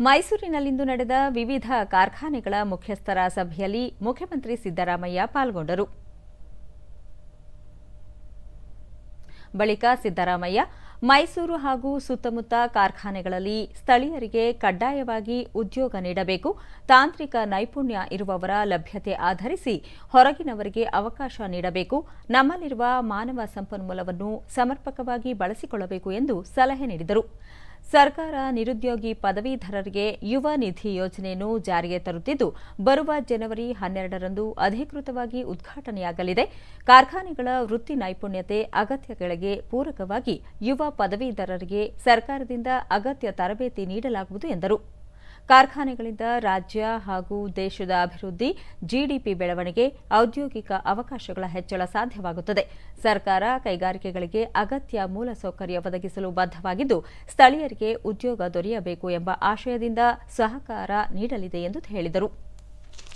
ಮೈಸೂರಿನಲ್ಲಿಂದು ನಡೆದ ವಿವಿಧ ಕಾರ್ಖಾನೆಗಳ ಮುಖ್ಯಸ್ಥರ ಸಭೆಯಲ್ಲಿ ಮುಖ್ಯಮಂತ್ರಿ ಸಿದ್ದರಾಮಯ್ಯ ಪಾಲ್ಗೊಂಡರು. ಬಳಿಕ ಸಿದ್ದರಾಮಯ್ಯ, ಮೈಸೂರು ಹಾಗೂ ಸುತ್ತಮುತ್ತ ಕಾರ್ಖಾನೆಗಳಲ್ಲಿ ಸ್ಥಳೀಯರಿಗೆ ಕಡ್ಡಾಯವಾಗಿ ಉದ್ಯೋಗ ನೀಡಬೇಕು, ತಾಂತ್ರಿಕ ನೈಪುಣ್ಯ ಇರುವವರ ಲಭ್ಯತೆ ಆಧರಿಸಿ ಹೊರಗಿನವರಿಗೆ ಅವಕಾಶ ನೀಡಬೇಕು, ನಮ್ಮಲ್ಲಿರುವ ಮಾನವ ಸಂಪನ್ಮೂಲವನ್ನು ಸಮರ್ಪಕವಾಗಿ ಬಳಸಿಕೊಳ್ಳಬೇಕು ಎಂದು ಸಲಹೆ ನೀಡಿದರು. ಸರ್ಕಾರ ನಿರುದ್ಯೋಗಿ ಪದವೀಧರರಿಗೆ ಯುವ ನಿಧಿ ಯೋಜನೆಯನ್ನು ಜಾರಿಗೆ ತರುತ್ತಿದ್ದು, ಬರುವ ಜನವರಿ ಹನ್ನೆರಡರಂದು ಅಧಿಕೃತವಾಗಿ ಉದ್ಘಾಟನೆಯಾಗಲಿದೆ. ಕಾರ್ಖಾನೆಗಳ ವೃತ್ತಿ ನೈಪುಣ್ಯತೆ ಅಗತ್ಯಗಳಿಗೆ ಪೂರಕವಾಗಿ ಯುವ ಪದವೀಧರರಿಗೆ ಸರ್ಕಾರದಿಂದ ಅಗತ್ಯ ತರಬೇತಿ ನೀಡಲಾಗುವುದು ಎಂದರು. ಕಾರ್ಖಾನೆಗಳಿಂದ ರಾಜ್ಯ ಹಾಗೂ ದೇಶದ ಅಭಿವೃದ್ಧಿ, ಜಿಡಿಪಿ ಬೆಳವಣಿಗೆ, ಔದ್ಯೋಗಿಕ ಅವಕಾಶಗಳ ಹೆಚ್ಚಳ ಸಾಧ್ಯವಾಗುತ್ತದೆ. ಸರ್ಕಾರ ಕೈಗಾರಿಕೆಗಳಿಗೆ ಅಗತ್ಯ ಮೂಲಸೌಕರ್ಯ ಒದಗಿಸಲು ಬದ್ಧವಾಗಿದ್ದು, ಸ್ಥಳೀಯರಿಗೆ ಉದ್ಯೋಗ ದೊರೆಯಬೇಕು ಎಂಬ ಆಶಯದಿಂದ ಸಹಕಾರ ನೀಡಲಿದೆ ಎಂದು ಹೇಳಿದರು.